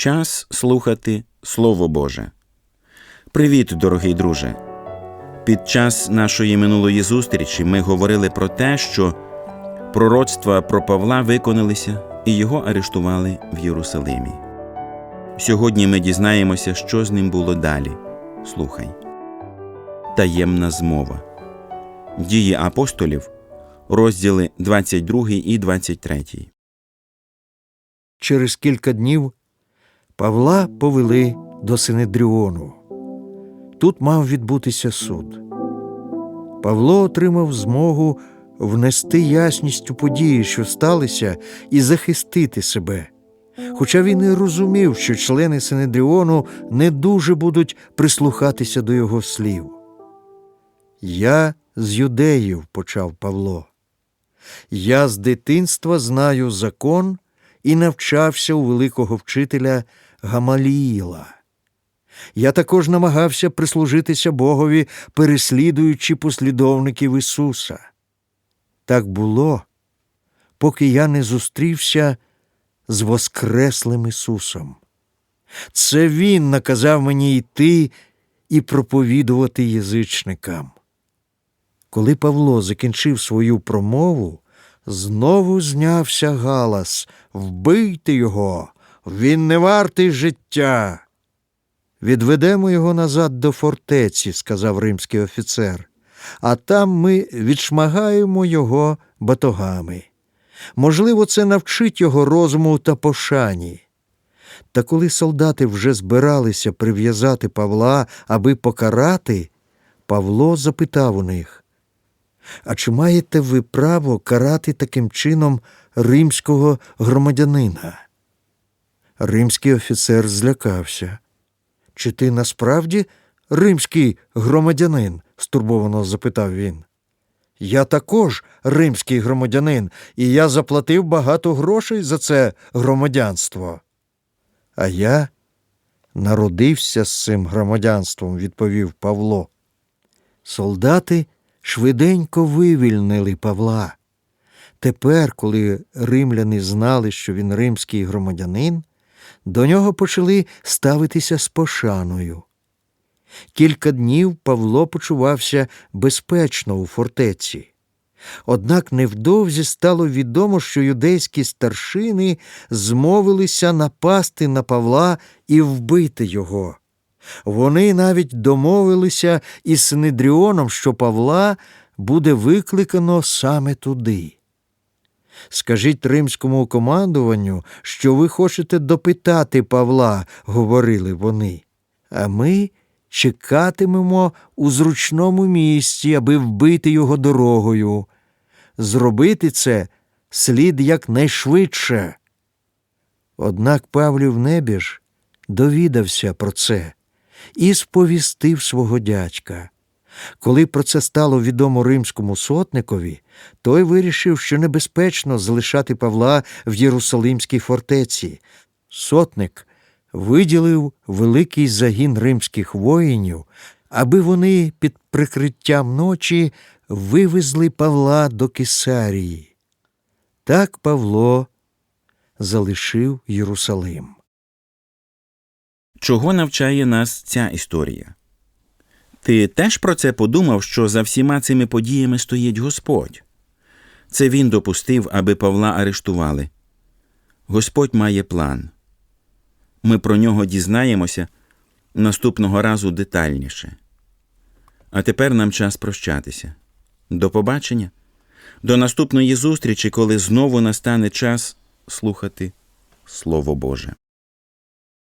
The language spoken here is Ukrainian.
Час слухати Слово Боже. Привіт, дорогий друже. Під час нашої минулої зустрічі ми говорили про те, що пророцтва про Павла виконалися і його арештували в Єрусалимі. Сьогодні ми дізнаємося, що з ним було далі. Слухай. Таємна змова. Дії апостолів, розділи 22 і 23. Через кілька днів Павла повели до Синедріону. Тут мав відбутися суд. Павло отримав змогу внести ясність у події, що сталися, і захистити себе. Хоча він і розумів, що члени Синедріону не дуже будуть прислухатися до його слів. Я з юдеїв, почав Павло. Я з дитинства знаю закон і навчався у великого вчителя Гамаліїла. Я також намагався прислужитися Богові, переслідуючи послідовників Ісуса. Так було, поки я не зустрівся з Воскреслим Ісусом. Це Він наказав мені йти і проповідувати язичникам. Коли Павло закінчив свою промову, знову знявся галас Вбийте його, він не вартий життя. Відведемо його назад до фортеці, сказав римський офіцер, а там ми відшмагаємо його батогами. Можливо, це навчить його розуму та пошані. Та коли солдати вже збиралися прив'язати Павла, аби покарати, Павло запитав у них А чи маєте ви право карати таким чином римського громадянина? Римський офіцер злякався. Чи ти насправді римський громадянин? стурбовано запитав він. Я також римський громадянин, і я заплатив багато грошей за це громадянство. А я народився з цим громадянством, відповів Павло. Солдати швиденько вивільнили Павла. Тепер, коли римляни знали, що він римський громадянин, до нього почали ставитися з пошаною. Кілька днів Павло почувався безпечно у фортеці. Однак невдовзі стало відомо, що юдейські старшини змовилися напасти на Павла і вбити його. Вони навіть домовилися із Синедріоном, що Павла буде викликано саме туди. Скажіть римському командуванню, що ви хочете допитати Павла, говорили вони, а ми чекатимемо у зручному місці, аби вбити його дорогою. Зробити це слід якнайшвидше. Однак Павлів Небіж довідався про це і сповістив свого дядька. Коли про це стало відомо римському сотникові, той вирішив, що небезпечно залишати Павла в Єрусалимській фортеці. Сотник виділив великий загін римських воїнів, аби вони під прикриттям ночі вивезли Павла до Кесарії. Так Павло залишив Єрусалим. Чого навчає нас ця історія? Ти теж про це подумав, що за всіма цими подіями стоїть Господь? Це він допустив, аби Павла арештували. Господь має план. Ми про нього дізнаємося наступного разу детальніше. А тепер нам час прощатися. До побачення, до наступної зустрічі, коли знову настане час слухати Слово Боже.